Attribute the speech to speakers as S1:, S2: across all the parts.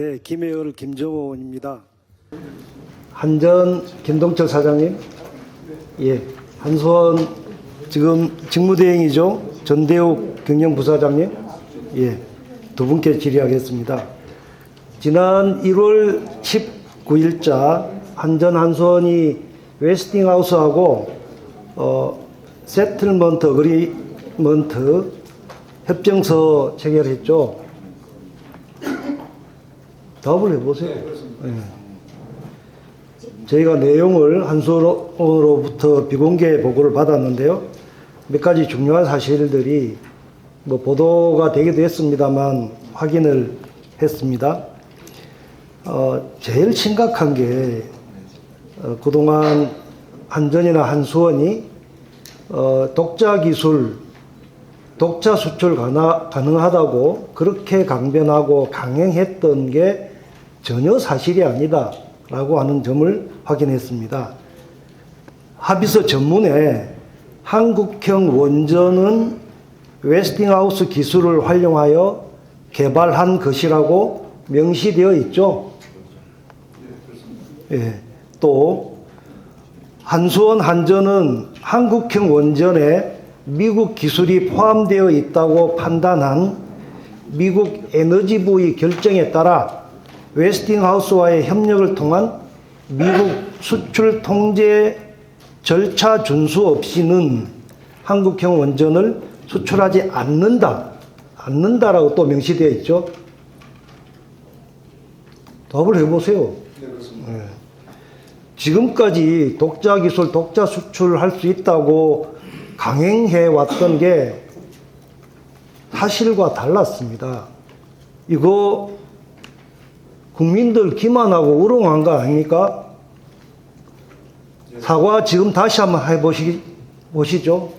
S1: 네, 김해열 김정호입니다. 한전 김동철 사장님, 예, 한수원 지금 직무대행이죠. 전대욱 경영부사장님, 예, 두 분께 질의하겠습니다. 지난 1월 19일자 한전 한수원이 웨스팅하우스하고 어, 세틀먼트 어그리먼트 협정서 체결했죠. 답을 해보세요. 예. 저희가 내용을 한수로부터 비공개 보고를 받았는데요. 몇 가지 중요한 사실들이 뭐 보도가 되기도 했습니다만 확인을 했습니다. 어, 제일 심각한 게 어, 그동안 한전이나 한수원이 어, 독자 기술, 독자 수출 가능하다고 그렇게 강변하고 강행했던 게 전혀 사실이 아니다 라고 하는 점을 확인했습니다. 합의서 전문에 한국형 원전은 웨스팅하우스 기술을 활용하여 개발한 것이라고 명시되어 있죠. 예. 또 한수원 한전은 한국형 원전에 미국 기술이 포함되어 있다고 판단한 미국 에너지부의 결정에 따라 웨스팅하우스와의 협력을 통한 미국 수출 통제 절차 준수 없이는 한국형 원전을 수출하지 않는다. 않는다라고 또 명시되어 있죠. 답을 해보세요. 예. 지금까지 독자 기술, 독자 수출할 수 있다고 강행해 왔던 게 사실과 달랐습니다. 이거 국민들 기만하고 우롱한 거 아닙니까? 사과 지금 다시 한번 해보시, 보시죠.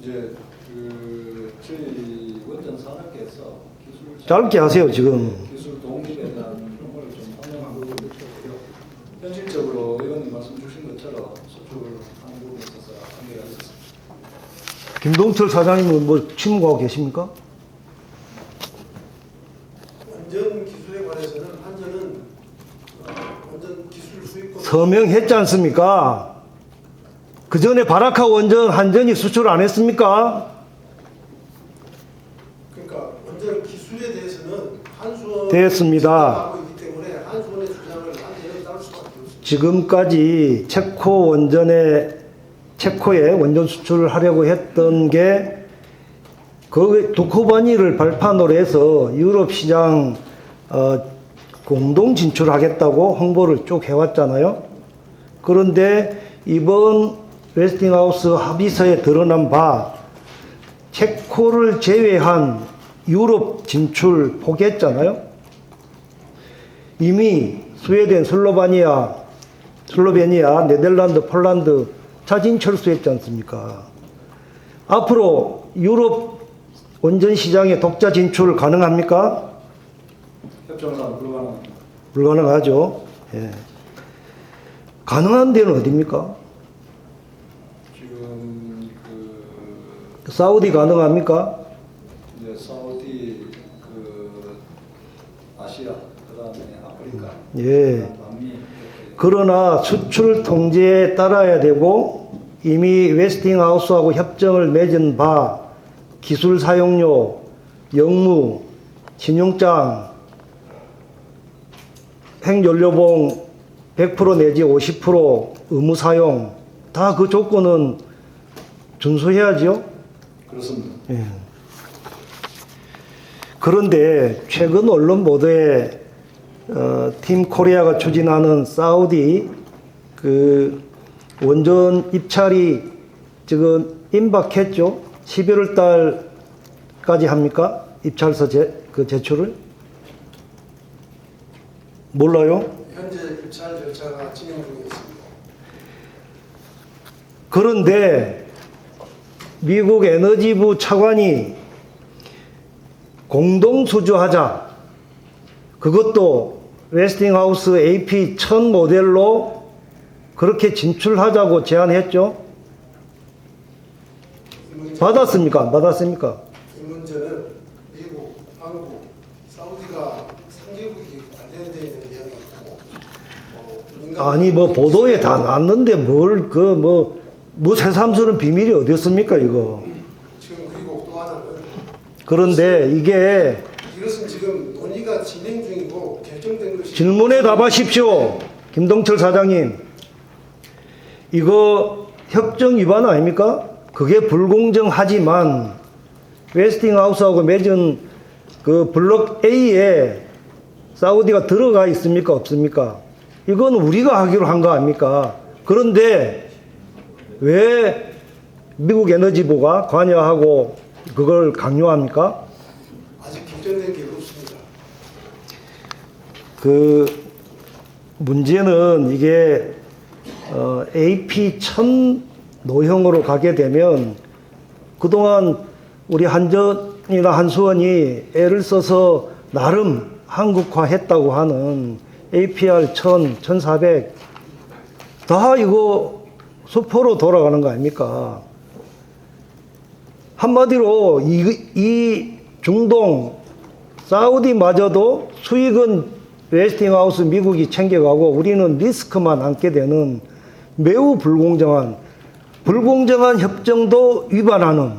S2: 이제 그 저희 원전 산업계에서 기술
S1: 짧게 하세요, 지금.
S2: 기술 독립에 대한 정보를 좀 판명하고 있고요. 현실적으로 의원님 말씀 주신 것처럼 수출하는 부분에 있어서 한계가 있었습니다.
S1: 김동철 사장님은 뭐 침묵하고 계십니까?
S3: 원전 기술에 관해서는 한전은 어, 원전 기술 수입권
S1: 서명했지 않습니까? 그 전에 바라카 원전 한전이 수출 안 했습니까?
S3: 그러니까 원전 기술에 대해서는 한수원
S1: 됐습니다. 지금까지 체코 원전에 체코에 원전 수출을 하려고 했던 게 그 두코바니를 발판으로 해서 유럽 시장 어, 공동 진출하겠다고 홍보를 쭉 해왔잖아요. 그런데 이번 웨스팅하우스 합의서에 드러난 바 체코를 제외한 유럽 진출 포기했잖아요. 이미 스웨덴, 슬로바니아, 슬로베니아, 네덜란드, 폴란드 자진 철수했지 않습니까? 앞으로 유럽 원전 시장에 독자 진출 가능합니까?
S2: 협정상 불가능합니다.
S1: 불가능하죠. 예. 가능한 데는 어디입니까?
S2: 지금 그
S1: 사우디 가능합니까?
S2: 이제 사우디 그 아시아 그다음에 아프리카
S1: 예.
S2: 남미
S1: 그러나 수출 통제에 따라야 되고 이미 웨스팅하우스하고 협정을 맺은 바 기술 사용료, 영무, 신용장, 핵연료봉 100% 내지 50% 의무 사용 다 그 조건은 준수해야지요.
S2: 그렇습니다.
S1: 예. 그런데 최근 언론 보도에 어, 팀 코리아가 추진하는 사우디 그 원전 입찰이 지금 임박했죠. 11월 달까지 합니까? 입찰서 제, 그 제출을? 몰라요?
S3: 현재 입찰 절차가 진행 중에 있습니다.
S1: 그런데 미국 에너지부 차관이 공동 수주하자. 그것도 웨스팅하우스 AP 1000 모델로 그렇게 진출하자고 제안했죠. 받았습니까? 안 받았습니까?
S3: 이 문제는 미국, 한국, 사우디가 3개국이 관련되어 있는 있고 어,
S1: 아니 뭐 보도에. 다 났는데 뭘 그 뭐 뭐 새삼스러운 비밀이 어디 있습니까 이거
S3: 지금 그리고 또 하나는
S1: 그런데 이게
S3: 이것은 지금 논의가 진행 중이고 결정된 것이
S1: 질문에 답하십시오 김동철 사장님 이거 협정 위반 아닙니까? 그게 불공정하지만 웨스팅하우스하고 맺은 그 블록 A에 사우디가 들어가 있습니까? 없습니까? 이건 우리가 하기로 한 거 아닙니까? 그런데 왜 미국 에너지부가 관여하고 그걸 강요합니까?
S3: 결정된 게 없습니다.
S1: 그 문제는 이게 어, AP 1000 노형으로 가게 되면 그동안 우리 한전이나 한수원이 애를 써서 나름 한국화했다고 하는 APR 1000, 1400 다 이거 수포로 돌아가는 거 아닙니까? 한마디로 이, 이 중동 사우디마저도 수익은 웨스팅하우스 미국이 챙겨가고 우리는 리스크만 안게 되는 매우 불공정한 불공정한 협정도 위반하는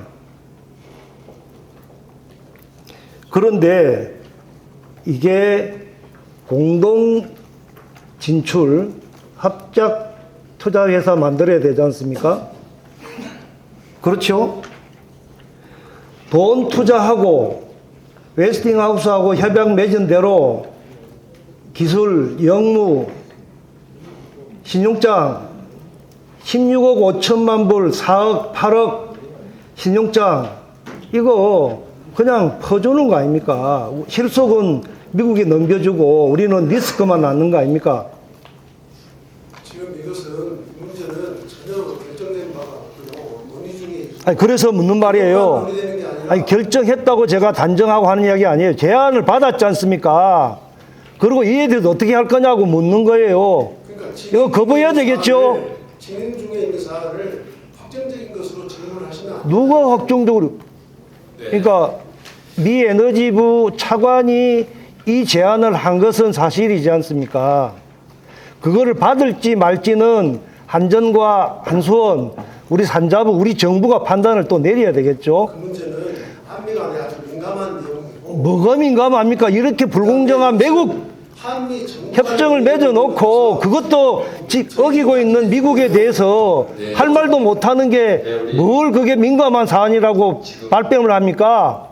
S1: 그런데 이게 공동 진출 합작 투자 회사 만들어야 되지 않습니까? 그렇죠? 돈 투자하고 웨스팅하우스하고 협약 맺은 대로 기술, 영무, 신용장 16억 5천만 불, 4억, 8억 신용장 이거 그냥 퍼주는 거 아닙니까? 실속은 미국이 넘겨주고 우리는 리스크만 낳는 거 아닙니까?
S3: 지금 이것은 문제는 전혀 결정된 바가 없고요. 논의 중에
S1: 아니 그래서 묻는 말이에요.
S3: 아니
S1: 결정했다고 제가 단정하고 하는 이야기 아니에요. 제안을 받았지 않습니까? 그리고 이에 대해서 어떻게 할 거냐고 묻는 거예요.
S3: 그러니까
S1: 이거 거부해야 되겠죠?
S3: 진행 중에 있는 사안을 확정적인 것으로 질문을 돼요.
S1: 누가 확정적으로 그러니까 미 에너지부 차관이 이 제안을 한 것은 사실이지 않습니까? 그거를 받을지 말지는 한전과 한수원 우리 산자부 우리 정부가 판단을 또 내려야 되겠죠.
S3: 그 한미 간에 아주 민감한 내용이고
S1: 뭐가 민감합니까? 이렇게 불공정한 매국
S3: 한미 정부
S1: 협정을
S3: 간의
S1: 맺어놓고 그것도 지- 어기고 있는 미국에 대해서 할 말도 못하는 게뭘 그게 민감한 사안이라고 발뺌을 합니까?